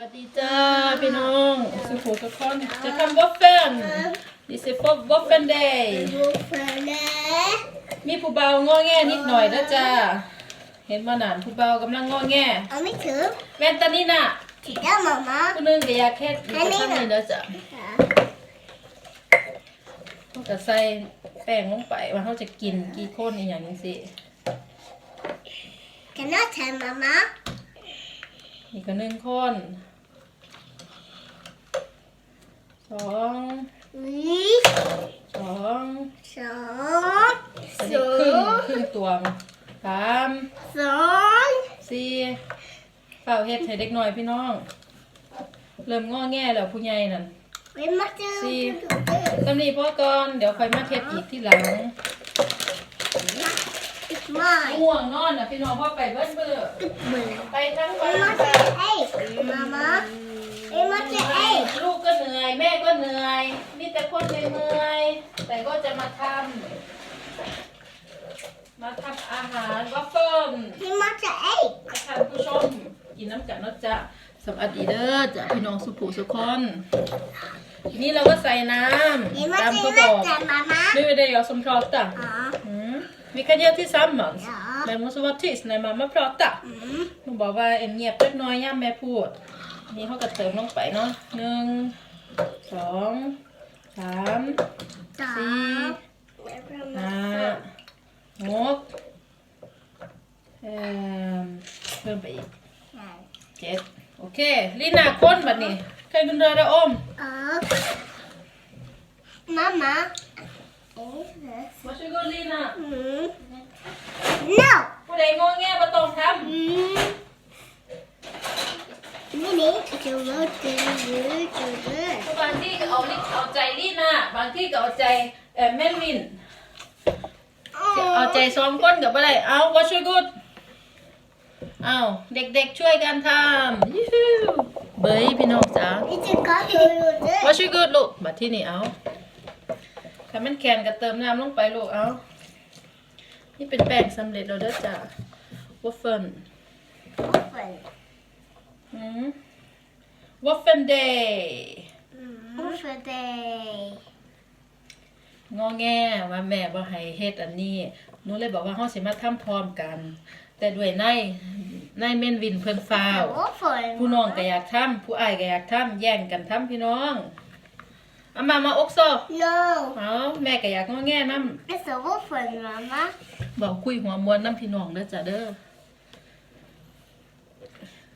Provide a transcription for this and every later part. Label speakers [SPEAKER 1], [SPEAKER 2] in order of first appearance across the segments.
[SPEAKER 1] วัสดีจ้าพี่น้องสุขุทุกคนจะทำวอฟเฟนดิสิฟวอฟเฟนเดย์มีผู้เบางอแงนิดหน่อยนะจ้าเห็นมาหนานผู้เบากำลังงอแง
[SPEAKER 2] เอาไม่ถือ
[SPEAKER 1] แว่นตานี่น่ะ
[SPEAKER 2] ถือได้หมามา
[SPEAKER 1] ผู้หนึงก็อยากแค่ดีกว่าทำนี่นะจ้ะเขาจะใส่แป้งลงไปว่าเขาจะกินกี่คนอีกอย่างนี้สิ
[SPEAKER 2] กันน่า แทนมามา
[SPEAKER 1] นี่ก็หนึ่งคนสอง
[SPEAKER 2] วิ
[SPEAKER 1] สอง
[SPEAKER 2] สอง
[SPEAKER 1] อันนี้ครึ่งครึ่งตัวสาม
[SPEAKER 2] สอง
[SPEAKER 1] สี่เปล่าเฮ็ดให้เด็กหน่อยพี่น้อง เริ่มง้อแง่แล้วผู้ใหญ่นั่น
[SPEAKER 2] เว้นมาเจอ
[SPEAKER 1] สี่ตำนี้พ่อก่อน เดี๋ยวค่อยมาเฮ็ดอีกที่หลัง
[SPEAKER 2] ไม่
[SPEAKER 1] ง่วงนอนน่ะพี่น้องพ่อไปเบิ้ลเบื่อ
[SPEAKER 2] เหมือน
[SPEAKER 1] ไปทั้ง
[SPEAKER 2] เว้
[SPEAKER 1] วันน
[SPEAKER 2] มาเจอเอ้ยมามาเว้นมาเจอเอ้ย
[SPEAKER 1] ลูกก็เหนื่อย แม่ก็เหนื่อยมีแต่คนเหนื่อยๆแต่ก็จะมาทำมาทำอาหารวัฟเฟิล
[SPEAKER 2] เว้นมาเจอเอ้ย
[SPEAKER 1] ให้ท่านผู้ชมกินน้ำกันเนาะจ๊ะสวัสดีเด้อจ้ะพี่น้องสุภูสุคนทีนี้เราก็ใส่น้
[SPEAKER 2] เว้นำมา
[SPEAKER 1] ตาม
[SPEAKER 2] เจอ
[SPEAKER 1] เขา
[SPEAKER 2] มา
[SPEAKER 1] บอก
[SPEAKER 2] เจอมามา
[SPEAKER 1] Nu är det jag som pratar.
[SPEAKER 2] อ๋อ
[SPEAKER 1] Mm. Vi kan göra tillsammans.
[SPEAKER 2] Ja.
[SPEAKER 1] Men jag måste vara tyst när mamma pratar.
[SPEAKER 2] อืม
[SPEAKER 1] Hon bara var en gnep ล็กน้อยย่ำแม่พูดนี่เขาก็เติมลงไปเนาะหนึ่งสองสา ใจสองคนกับอะไรเอาว่าช่วยกุดเอาเด็กๆช่วยกันทำยูฮูเบยพี่น้องจ๋า
[SPEAKER 2] นี่จะก็จะรู้จะ
[SPEAKER 1] ว่าช่วยกุดลูกมาที่นี่เอาถ้ามันแข็งก็เติมน้ำลงไปลูกเอา นี่เป็นแป้งสำเร็จแล้วเด้อจ้ะวัฟเฟิล
[SPEAKER 2] ฝัน
[SPEAKER 1] อืมวัฟเฟิลเดย์
[SPEAKER 2] ฝันเดย์
[SPEAKER 1] งอแงว่าแม่บ่ให้เฮ็ดอันนี้หนูเลยบอกว่าเฮาสิมาทำพร้อมกัน แต่ด้วยในในเม่นวินเพิ่นฟ้าว
[SPEAKER 2] ฝัน
[SPEAKER 1] ผู้น้องก็อยากทำผู้อ้ายก็อยากทำแย่งกันทำพี่น้องเอามามาอกโซ
[SPEAKER 2] no
[SPEAKER 1] เอาแม่ก็อยากงอแง่น้
[SPEAKER 2] นี่จะว่าฝันมามาำ
[SPEAKER 1] บอกคุยหัวมวนน้ำพี่น้องเด้อจ้ะเด้อ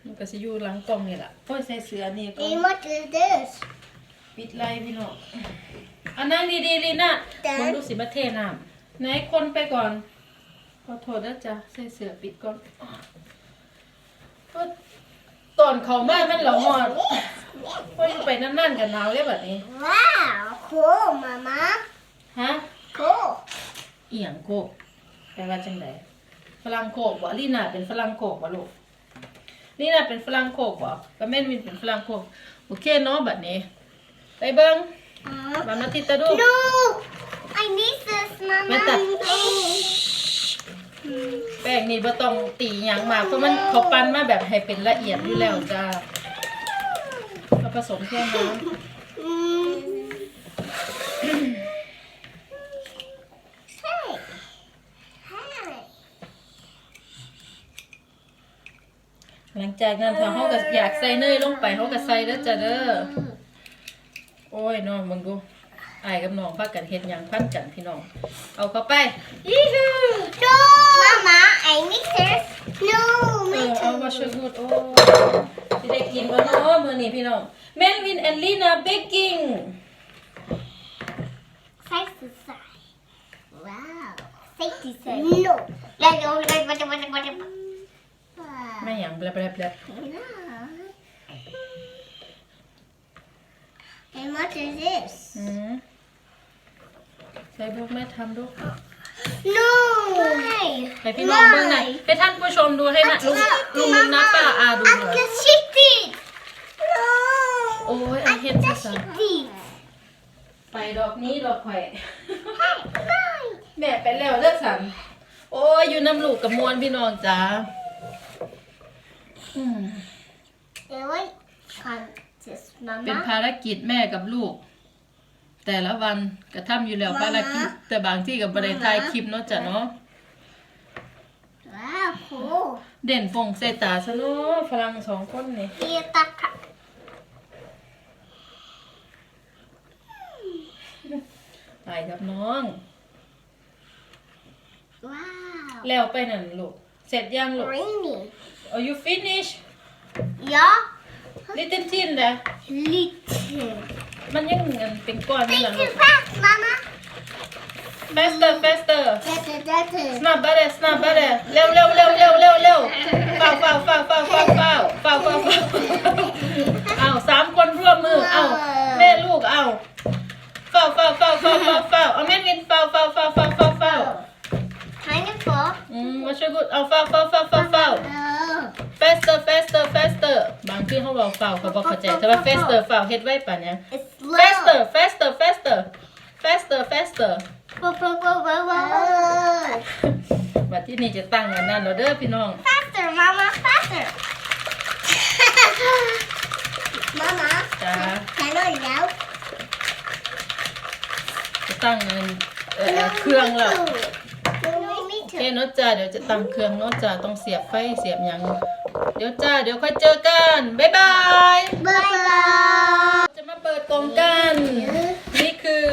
[SPEAKER 1] มันก็สิอยู่หลังกล้องนี่ล่ะโอ้ยใส่เสื้อนี่ก็
[SPEAKER 2] นี่มาจะ this
[SPEAKER 1] ปิดไล่พี่น้องอันนั้นดีๆลีน่ะ
[SPEAKER 2] แต่
[SPEAKER 1] มึงดูสิมาเทน้ำไหนคนไปก่อน ขอโทษนะจ๊ะใส่เสื้อปิดก่อนก็ตอนเขามามันเหลาหอดพออยู่ไปนั่นๆกันหนาวเลยแบบนี้
[SPEAKER 2] ว้าว cool มามา
[SPEAKER 1] ฮะ
[SPEAKER 2] cool
[SPEAKER 1] เอียงโคกแปลว่าจังไดฝรั่งโคกบ่ลีน่าเป็นฝรั่งโคกบ่ลูกลีน่าเป็นฝรั่งโคกบ่ก็แม่นวินเป็นฝรั่งโคกโอเคเนาะบัดนี้ ไปเบิ่ง
[SPEAKER 2] อ๋อ
[SPEAKER 1] บัดมาติดตาดู
[SPEAKER 2] no I need this มามา
[SPEAKER 1] Vänta. แป้งนี่บ่ต้องตีหยังมากเพราะมันเขาปั้นมาแบบให้เป็นละเอียดอยู่แล้วจ้าเราผสมแค่น้ำ
[SPEAKER 2] อืม Hey Hey
[SPEAKER 1] หลังจากนั้นถ้าเขาก็อยากใส่เนยลงไปเขาก็ใส่แล้วจ้ะเด้อ โอ้ยน้องมึงดูอายกับน้องพากันเฮ็ดหยังพันกันพี่น้อง เอาเข้าไปยี่ฮู
[SPEAKER 2] No Mama I need this No
[SPEAKER 1] เอ
[SPEAKER 2] me
[SPEAKER 1] อเอา
[SPEAKER 2] too
[SPEAKER 1] มาช่วยกูดโอ้สิได้กินบ่เนาะมื้อนี้พี่น้องแมนวินแอนลีนาเบกกิ้ง
[SPEAKER 2] Side to side Wow Side to side No Let's go Let's go Let's go Let's go
[SPEAKER 1] ไม่หยังแปลบๆ
[SPEAKER 2] No And what is this
[SPEAKER 1] ๆอืมใส่ลูกแม่ทำลูก
[SPEAKER 2] No
[SPEAKER 1] ให้พี่น้องเบิ่งหน่อยให้ท่านผู้ชมดูให้นะลุงลุงลุงนะป้าอาดูหน่อย
[SPEAKER 2] I can see it No
[SPEAKER 1] โอ้ยไอเฮ็ดซะซะ
[SPEAKER 2] This
[SPEAKER 1] ไปดอกนี้ดอกข่อย
[SPEAKER 2] Hey Bye
[SPEAKER 1] แม่ไปแล้วเลิกสันโอ้ยอยู่น้ำลูกกับมวลพี่น้องจ้าอืม
[SPEAKER 2] Wait Francis
[SPEAKER 1] เป็น
[SPEAKER 2] mamma.
[SPEAKER 1] ภารกิจแม่กับลูก แต่ละวันกระทำอยู่แล้วภารกิจแต่บางที่กับบริถ่ายคลิปเนาะจ้ะเนาะ
[SPEAKER 2] Wow, cool.
[SPEAKER 1] เด่นฟงใส่ตาซะเนาะพลังสองคนนี่
[SPEAKER 2] Titta på.
[SPEAKER 1] ไปกับน้อง
[SPEAKER 2] Wow.
[SPEAKER 1] แล้วไปนั่นลูก เสร็จยังลูก
[SPEAKER 2] Rainy.
[SPEAKER 1] Are you finish
[SPEAKER 2] Ja,
[SPEAKER 1] little tin เลย
[SPEAKER 2] lite.
[SPEAKER 1] มันยังเงินเป็นก้อนนี่แหละลู
[SPEAKER 2] Lite
[SPEAKER 1] ก
[SPEAKER 2] fast, mamma.
[SPEAKER 1] faster faster
[SPEAKER 2] Dette, dette.
[SPEAKER 1] snabbare snabbare เร็วเร็วเร็วเร็วเร็วเร็วเฝ้าเฝ้าเฝ้าเฝ้าเฝ้าเฝ้าเฝ้าเฝ้าเฝ้าเอาสามคนร่วมมือเอาแม่ลูกเอาเฝ้าเฝ้าเฝ้าเฝ้าเฝ้าเฝ้าเอาแม่วินเฝ้าเฝ้าเฝ้าเฝ้าเฝ้าเฝ้า
[SPEAKER 2] Keine vor.
[SPEAKER 1] อืมมาช่วยกูเอาเฝ้าเฝ้าเฝ้าเฝ้าเฝ้า
[SPEAKER 2] Oh.
[SPEAKER 1] faster faster faster บางที่เขาบอกเฝ้าเขาบอกเข้าใจแต่ว่า faster เฝ้าเฮ็ดไว้ป่ะเนี่ย
[SPEAKER 2] It's slow.
[SPEAKER 1] faster faster faster faster faster
[SPEAKER 2] Whoa, whoa, whoa, whoa, whoa.
[SPEAKER 1] บัดที่นี่จะตั้งอันนั้นเราเด้อพี่น้อง
[SPEAKER 2] Faster, mama, faster. mama,
[SPEAKER 1] จ้า
[SPEAKER 2] can I now?
[SPEAKER 1] จะตั้งเงินเอ่อเครื่องแล้ว
[SPEAKER 2] No, me
[SPEAKER 1] โอเค
[SPEAKER 2] too.
[SPEAKER 1] เนาะจ้าเดี๋ยวจะตั้งเครื่องเนาะจ้าต้องเสียบไฟเสียบหยัง เดี๋ยวจ้า เดี๋ยวค่อยเจอกัน บ๊ายบาย
[SPEAKER 2] Bye bye.
[SPEAKER 1] จะมาเปิดกล่องกัน นี่คือ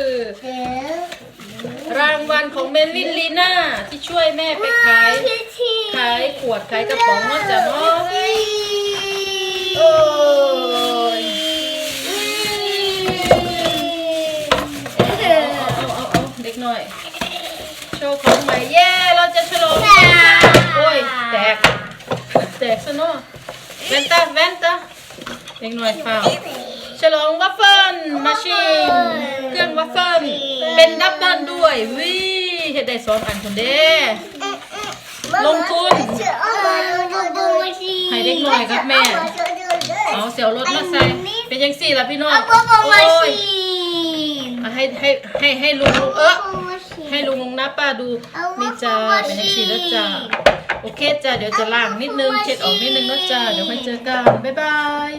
[SPEAKER 1] รางวัลของเมนวินลีน่าที่ช่วยแม่ไปขาย ขายขวดขายกระป๋องเนาะจ้ะเนาะโอ้ กซะเนาะแวนตาแวนตาเด็กหน่อยเฝ้าฉลองวัฟเฟิลมาชินเครื่องวัฟเฟิลเป็นดับเบิลด้วยวิเฮ็ดได้สองอันคนเด้ลงทุนให้เด็กน้อยกับแม่เอาเสียวรถมาใส่เป็นยังสี่ล่ะพี่น้องโอ้ยอะให้ให้ให้ให้ลุงลุงเออให้ลุงลุงนะป้าดูนี่จ้าเป็นยังสี่แล้วจ้า โอเคจ้าเดี๋ยวจะล้างนิดนึงเช็ดออกนิดนึงนะจ้าเดี๋ยวค่อยเจอกันบ๊ายบาย